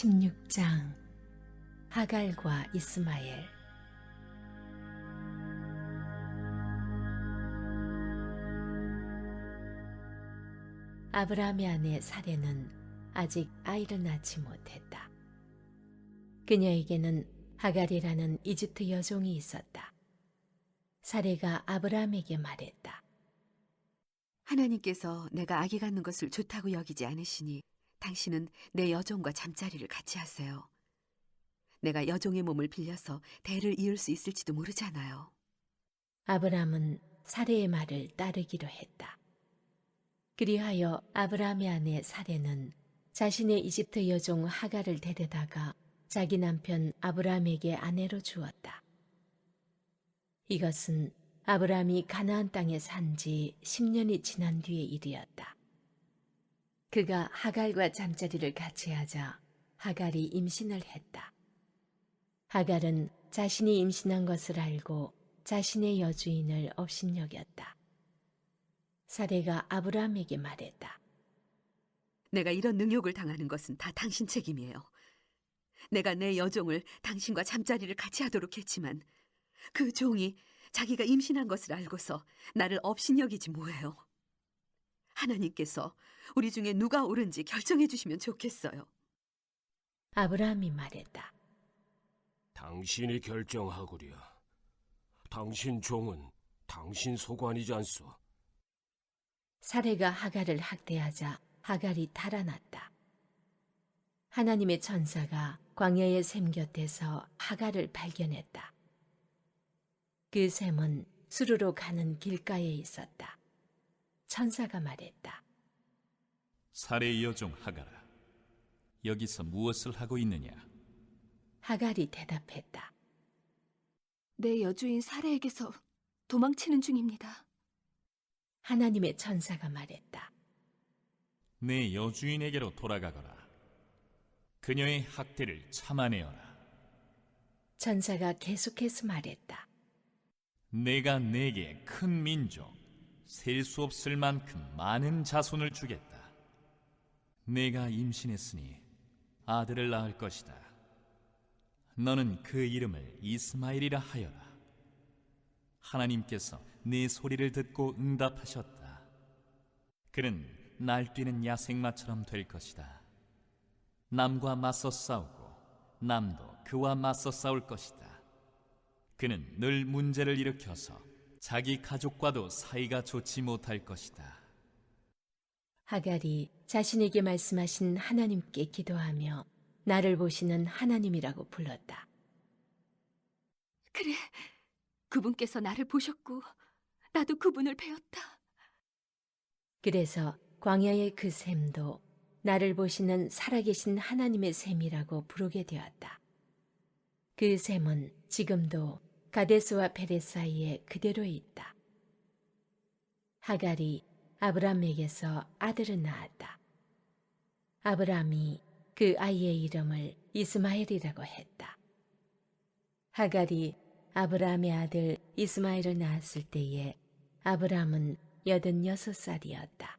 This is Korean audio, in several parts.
16장 하갈과 이스마엘 아브라함의 아내 사레는 아직 아이를 낳지 못했다. 그녀에게는 하갈이라는 이집트 여종이 있었다. 사레가 아브라함에게 말했다. 하나님께서 내가 아기 갖는 것을 좋다고 여기지 않으시니 당신은 내 여종과 잠자리를 같이 하세요. 내가 여종의 몸을 빌려서 대를 이을 수 있을지도 모르잖아요. 아브라함은 사레의 말을 따르기로 했다. 그리하여 아브라함의 아내 사레는 자신의 이집트 여종 하갈을 데려다가 자기 남편 아브라함에게 아내로 주었다. 이것은 아브라함이 가나안 땅에 산 지 10년이 지난 뒤의 일이었다. 그가 하갈과 잠자리를 같이 하자 하갈이 임신을 했다. 하갈은 자신이 임신한 것을 알고 자신의 여주인을 업신여겼다. 사례가 아브라함에게 말했다. 내가 이런 능욕을 당하는 것은 다 당신 책임이에요. 내가 내 여종을 당신과 잠자리를 같이 하도록 했지만 그 종이 자기가 임신한 것을 알고서 나를 업신여기지 뭐예요. 하나님께서 우리 중에 누가 옳은지 결정해 주시면 좋겠어요. 아브라함이 말했다. 당신이 결정하구려. 당신 종은 당신 소관이지 않소. 사례가 하갈을 학대하자 하갈이 달아났다. 하나님의 천사가 광야의 샘 곁에서 하갈을 발견했다. 그 샘은 수르로 가는 길가에 있었다. 천사가 말했다. 사례의 여종 하가라 여기서 무엇을 하고 있느냐 하갈이 대답했다. 내 여주인 사례에게서 도망치는 중입니다. 하나님의 천사가 말했다. 내 여주인에게로 돌아가거라 그녀의 학대를 참아내어라 천사가 계속해서 말했다. 내가 내게 큰 민족 셀 수 없을 만큼 많은 자손을 주겠다 내가 임신했으니 아들을 낳을 것이다. 너는 그 이름을 이스마엘이라 하여라. 하나님께서 네 소리를 듣고 응답하셨다. 그는 날뛰는 야생마처럼 될 것이다. 남과 맞서 싸우고 남도 그와 맞서 싸울 것이다. 그는 늘 문제를 일으켜서 자기 가족과도 사이가 좋지 못할 것이다. 하갈이 자신에게 말씀하신 하나님께 기도하며 나를 보시는 하나님이라고 불렀다. 그래, 그분께서 나를 보셨고, 나도 그분을 배웠다. 그래서 광야의 그 샘도 나를 보시는 살아계신 하나님의 샘이라고 부르게 되었다. 그 샘은 지금도 가데스와 베레스 사이에 그대로 있다. 하갈이 아브람에게서 아들을 낳았다. 아브람이 그 아이의 이름을 이스마엘이라고 했다. 하갈이 아브람의 아들 이스마엘을 낳았을 때에 아브람은 여든여섯 살이었다.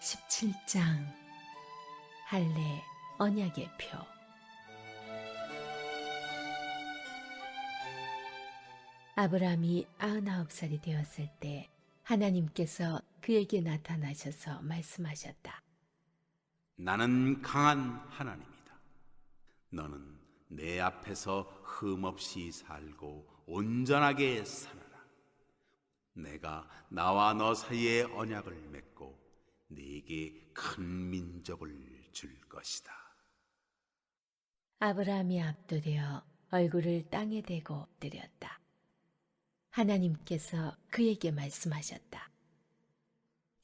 (17장) 할례 언약의 표 아브람이 아흔아홉 살이 되었을 때 하나님께서 그에게 나타나셔서 말씀하셨다. 나는 강한 하나님이다. 너는 내 앞에서 흠없이 살고 온전하게 살아라. 내가 나와 너 사이에 언약을 맺고 네게 큰 민족을 줄 것이다. 아브라함이 압도되어 얼굴을 땅에 대고 엎드렸다. 하나님께서 그에게 말씀하셨다.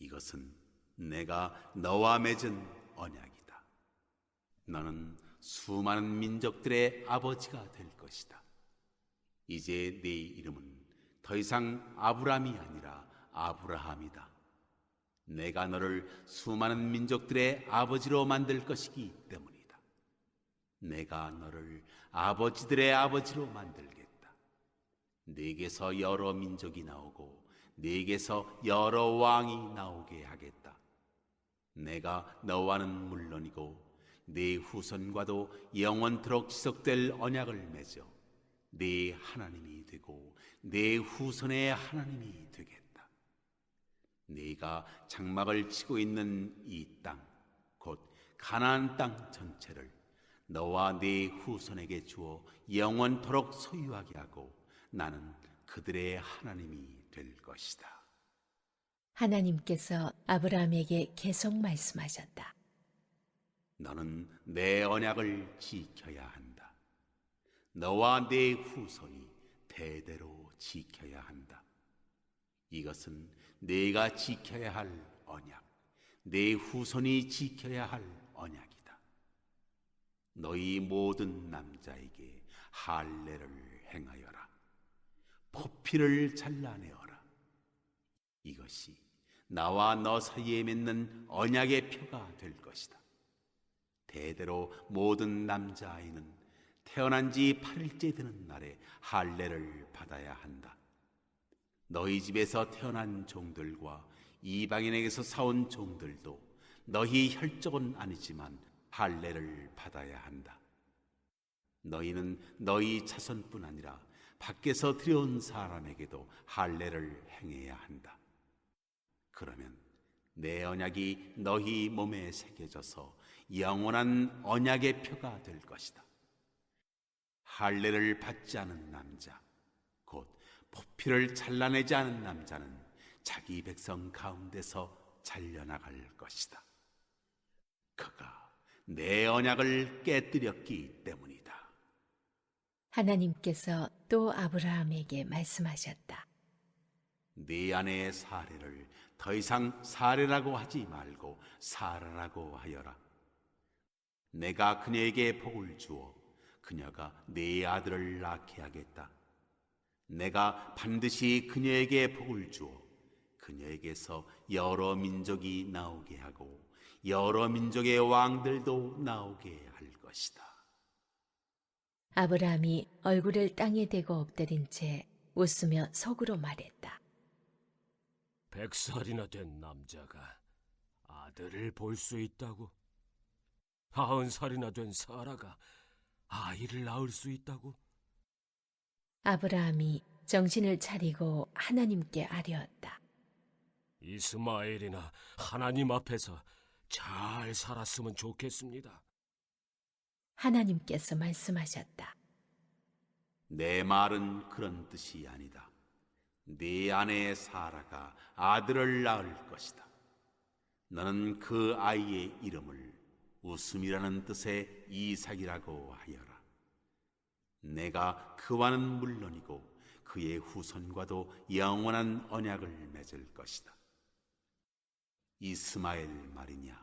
이것은 내가 너와 맺은 언약이다. 너는 수많은 민족들의 아버지가 될 것이다. 이제 네 이름은 더 이상 아브람이 아니라 아브라함이다. 내가 너를 수많은 민족들의 아버지로 만들 것이기 때문이다. 내가 너를 아버지들의 아버지로 만들겠다. 네게서 여러 민족이 나오고 네게서 여러 왕이 나오게 하겠다. 내가 너와는 물론이고 네 후손과도 영원토록 지속될 언약을 맺어 네 하나님이 되고 네 후손의 하나님이 되겠다. 네가 장막을 치고 있는 이 땅, 곧 가나안 땅 전체를 너와 네 후손에게 주어 영원토록 소유하게 하고 나는 그들의 하나님이 될 것이다. 하나님께서 아브라함에게 계속 말씀하셨다. 너는 내 언약을 지켜야 한다. 너와 내 후손이 대대로 지켜야 한다. 이것은 네가 지켜야 할 언약, 내 후손이 지켜야 할 언약이다. 너희 모든 남자에게 할례를 행하여라. 포피를 잘라내어라. 이것이 나와 너 사이에 맺는 언약의 표가 될 것이다. 대대로 모든 남자아이는 태어난 지 8일째 되는 날에 할례를 받아야 한다. 너희 집에서 태어난 종들과 이방인에게서 사온 종들도 너희 혈족은 아니지만 할례를 받아야 한다. 너희는 너희 자손뿐 아니라 밖에서 들여온 사람에게도 할례를 행해야 한다. 그러면 내 언약이 너희 몸에 새겨져서 영원한 언약의 표가 될 것이다. 할례를 받지 않은 남자, 곧 포피를 잘라내지 않은 남자는 자기 백성 가운데서 잘려나갈 것이다. 그가 내 언약을 깨뜨렸기 때문이다. 하나님께서 또 아브라함에게 말씀하셨다. 네 아내의 사례를 더 이상 사례라고 하지 말고 사라라고 하여라. 내가 그녀에게 복을 주어 그녀가 네 아들을 낳게 하겠다. 내가 반드시 그녀에게 복을 주어 그녀에게서 여러 민족이 나오게 하고 여러 민족의 왕들도 나오게 할 것이다. 아브라함이 얼굴을 땅에 대고 엎드린 채 웃으며 속으로 말했다. 백살이나 된 남자가 아들을 볼 수 있다고? 아흔 살이나 된 사라가 아이를 낳을 수 있다고? 아브라함이 정신을 차리고 하나님께 아뢰었다. 이스마엘이나 하나님 앞에서 잘 살았으면 좋겠습니다. 하나님께서 말씀하셨다. 내 말은 그런 뜻이 아니다. 네 아내 사라가 아들을 낳을 것이다. 너는 그 아이의 이름을 웃음이라는 뜻의 이삭이라고 하여라. 내가 그와는 물론이고 그의 후손과도 영원한 언약을 맺을 것이다. 이스마엘 말이냐?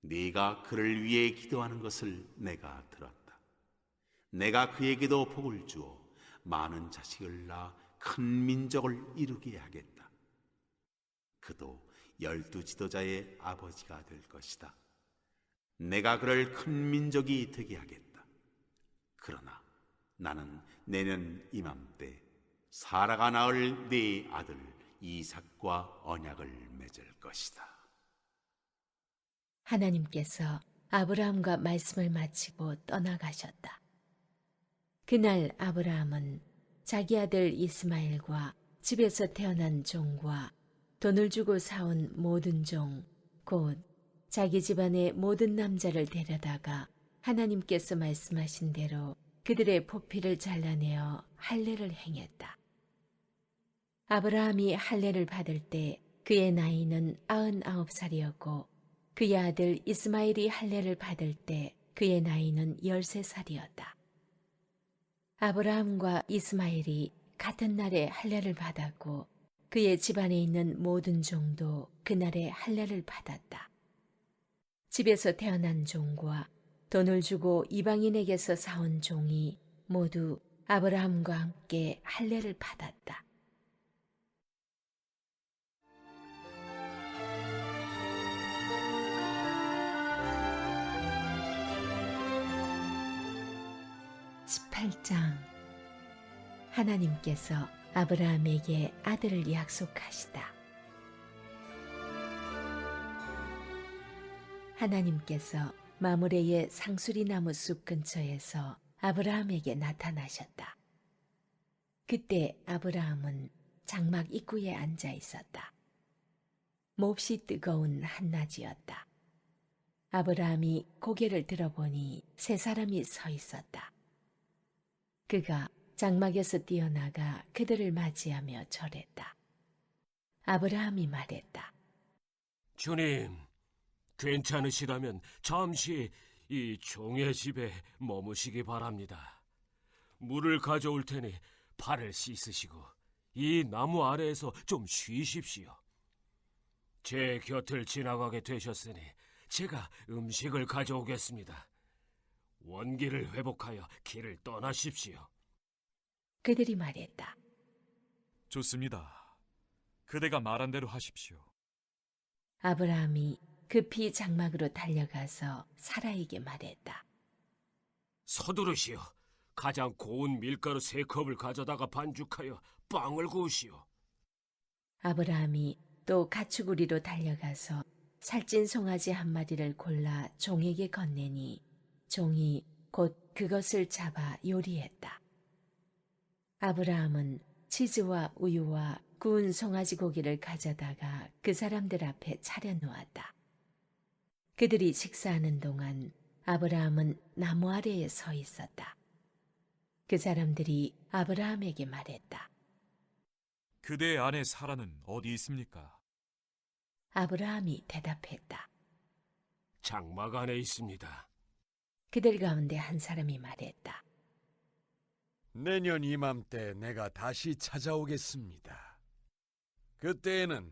네가 그를 위해 기도하는 것을 내가 들었다. 내가 그에게도 복을 주어 많은 자식을 낳아 큰 민족을 이루게 하겠다. 그도 열두 지도자의 아버지가 될 것이다. 내가 그를 큰 민족이 되게 하겠다. 그러나 나는 내년 이맘때 사라가 낳을 네 아들 이삭과 언약을 맺을 것이다. 하나님께서 아브라함과 말씀을 마치고 떠나가셨다. 그날 아브라함은 자기 아들 이스마엘과 집에서 태어난 종과 돈을 주고 사온 모든 종, 곧 자기 집안의 모든 남자를 데려다가 하나님께서 말씀하신 대로 그들의 포피를 잘라내어 할례를 행했다. 아브라함이 할례를 받을 때 그의 나이는 아흔아홉 살이었고 그의 아들 이스마엘이 할례를 받을 때 그의 나이는 열세 살이었다. 아브라함과 이스마엘이 같은 날에 할례를 받았고 그의 집안에 있는 모든 종도 그날에 할례를 받았다. 집에서 태어난 종과 돈을 주고 이방인에게서 사온 종이 모두 아브라함과 함께 할례를 받았다. (18장) 하나님께서 아브라함에게 아들을 약속하시다. 하나님께서 마므레의 상수리 나무 숲 근처에서 아브라함에게 나타나셨다. 그때 아브라함은 장막 입구에 앉아 있었다. 몹시 뜨거운 한낮이었다. 아브라함이 고개를 들어보니 세 사람이 서 있었다. 그가 장막에서 뛰어나가 그들을 맞이하며 절했다. 아브라함이 말했다. 주님, 괜찮으시다면 잠시 이 종의 집에 머무시기 바랍니다. 물을 가져올 테니 발을 씻으시고 이 나무 아래에서 좀 쉬십시오. 제 곁을 지나가게 되셨으니 제가 음식을 가져오겠습니다. 원기를 회복하여 길을 떠나십시오. 그들이 말했다. 좋습니다. 그대가 말한 대로 하십시오. 아브라함이 급히 장막으로 달려가서 사라에게 말했다. 서두르시오. 가장 고운 밀가루 세 컵을 가져다가 반죽하여 빵을 구우시오. 아브라함이 또 가축우리로 달려가서 살찐 송아지 한 마리를 골라 종에게 건네니 종이 곧 그것을 잡아 요리했다. 아브라함은 치즈와 우유와 구운 송아지 고기를 가져다가 그 사람들 앞에 차려놓았다. 그들이 식사하는 동안 아브라함은 나무 아래에 서 있었다. 그 사람들이 아브라함에게 말했다. 그대의 아내 사라는 어디 있습니까? 아브라함이 대답했다. 장막 안에 있습니다. 그들 가운데 한 사람이 말했다. 내년 이맘때 내가 다시 찾아오겠습니다. 그때에는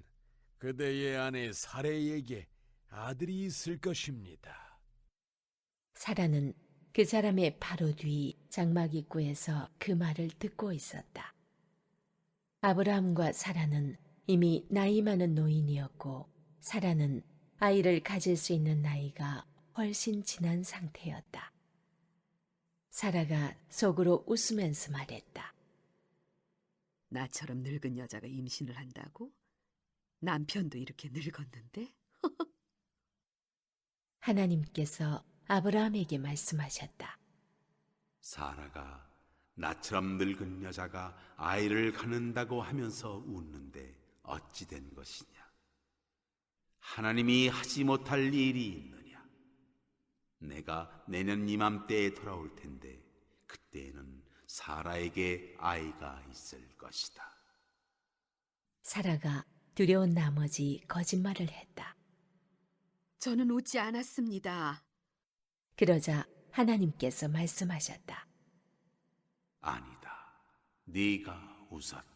그대의 아내 사레에게 아들이 있을 것입니다. 사라는 그 사람의 바로 뒤 장막 입구에서 그 말을 듣고 있었다. 아브라함과 사라는 이미 나이 많은 노인이었고 사라는 아이를 가질 수 있는 나이가 훨씬 지난 상태였다. 사라가 속으로 웃으면서 말했다. 나처럼 늙은 여자가 임신을 한다고? 남편도 이렇게 늙었는데? 하나님께서 아브라함에게 말씀하셨다. 사라가 나처럼 늙은 여자가 아이를 갖는다고 하면서 웃는데 어찌 된 것이냐? 하나님이 하지 못할 일이 있느냐? 내가 내년 이맘때에 돌아올 텐데 그때에는 사라에게 아이가 있을 것이다. 사라가 두려운 나머지 거짓말을 했다. 저는 웃지 않았습니다. 그러자 하나님께서 말씀하셨다. 아니다. 네가 웃었다.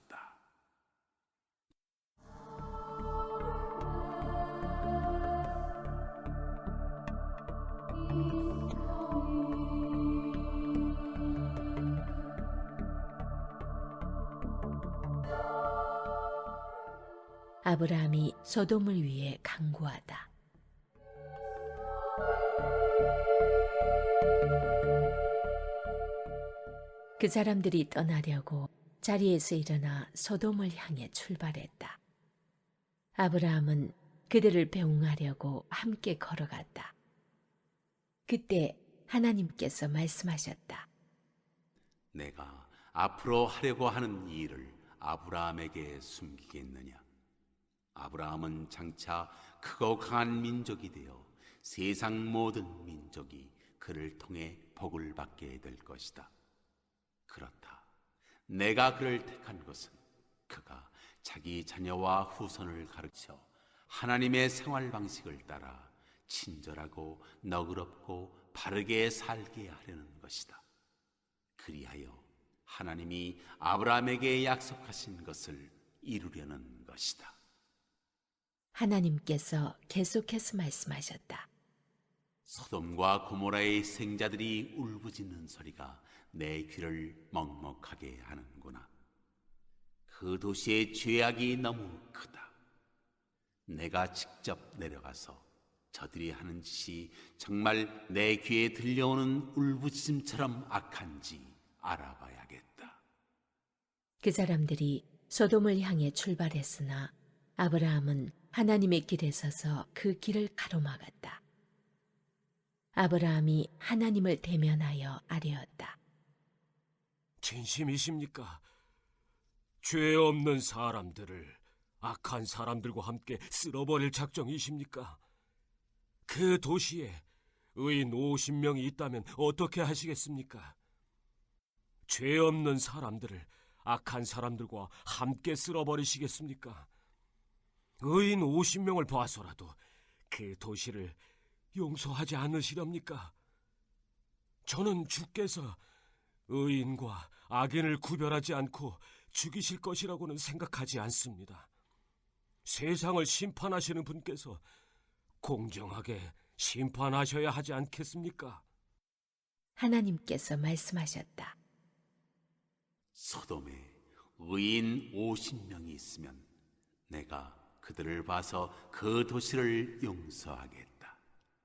아브라함이 소돔을 위해 강구하다. 그 사람들이 떠나려고 자리에서 일어나 소돔을 향해 출발했다. 아브라함은 그들을 배웅하려고 함께 걸어갔다. 그때 하나님께서 말씀하셨다. 내가 앞으로 하려고 하는 일을 아브라함에게 숨기겠느냐? 아브라함은 장차 크고 강한 민족이 되어 세상 모든 민족이 그를 통해 복을 받게 될 것이다. 그렇다. 내가 그를 택한 것은 그가 자기 자녀와 후손을 가르쳐 하나님의 생활 방식을 따라 친절하고 너그럽고 바르게 살게 하려는 것이다. 그리하여 하나님이 아브라함에게 약속하신 것을 이루려는 것이다. 하나님께서 계속해서 말씀하셨다. 소돔과 고모라의 생자들이 울부짖는 소리가 내 귀를 먹먹하게 하는구나. 그 도시의 죄악이 너무 크다. 내가 직접 내려가서 저들이 하는 짓이 정말 내 귀에 들려오는 울부짖음처럼 악한지 알아봐야겠다. 그 사람들이 소돔을 향해 출발했으나 아브라함은 하나님의 길에 서서 그 길을 가로막았다. 아브라함이 하나님을 대면하여 아뢰었다. 진심이십니까? 죄 없는 사람들을 악한 사람들과 함께 쓸어버릴 작정이십니까? 그 도시에 의인 50명이 있다면 어떻게 하시겠습니까? 죄 없는 사람들을 악한 사람들과 함께 쓸어버리시겠습니까? 의인 50명을 봐서라도 그 도시를 용서하지 않으시렵니까? 저는 주께서 의인과 악인을 구별하지 않고 죽이실 것이라고는 생각하지 않습니다. 세상을 심판하시는 분께서 공정하게 심판하셔야 하지 않겠습니까? 하나님께서 말씀하셨다. 소돔에 의인 50명이 있으면 내가 그들을 봐서 그 도시를 용서하겠다.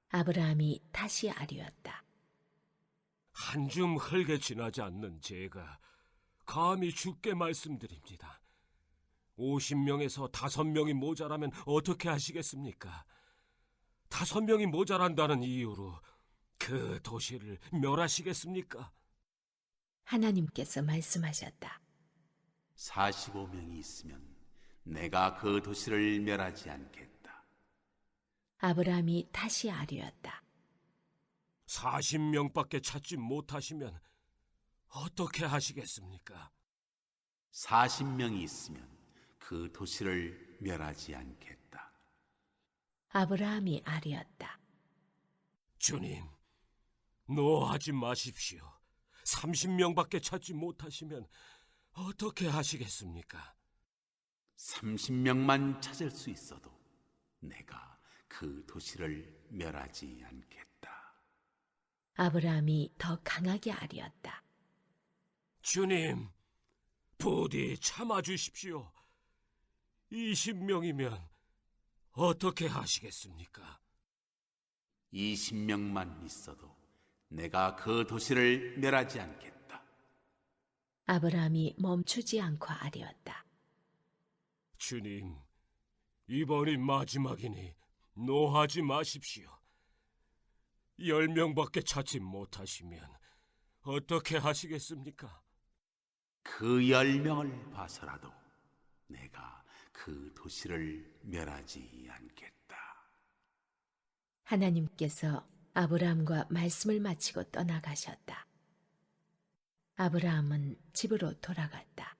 아브라함이 다시 아뢰었다. 한줌 흙에 지나지 않는 제가 감히 죽게 말씀드립니다. 50명에서 다섯 명이 모자라면 어떻게 하시겠습니까? 다섯 명이 모자란다는 이유로 그 도시를 멸하시겠습니까? 하나님께서 말씀하셨다. 45명이 있으면 내가 그 도시를 멸하지 않겠다. 아브라함이 다시 아뢰었다. 40명밖에 찾지 못하시면 어떻게 하시겠습니까? 40명이 있으면 그 도시를 멸하지 않겠다. 아브라함이 아뢰었다. 주님, 노하지 마십시오. 30명밖에 찾지 못하시면 어떻게 하시겠습니까? 30명만 찾을 수 있어도 내가 그 도시를 멸하지 않겠다. 아브라함이 더 강하게 아뢰었다. 주님, 부디 참아주십시오. 20명이면 어떻게 하시겠습니까? 20명만 있어도 내가 그 도시를 멸하지 않겠다. 아브라함이 멈추지 않고 아뢰었다. 주님, 이번이 마지막이니 노하지 마십시오. 열 명밖에 찾지 못하시면 어떻게 하시겠습니까? 그 열 명을 봐서라도 내가 그 도시를 멸하지 않겠다. 하나님께서 아브라함과 말씀을 마치고 떠나가셨다. 아브라함은 집으로 돌아갔다.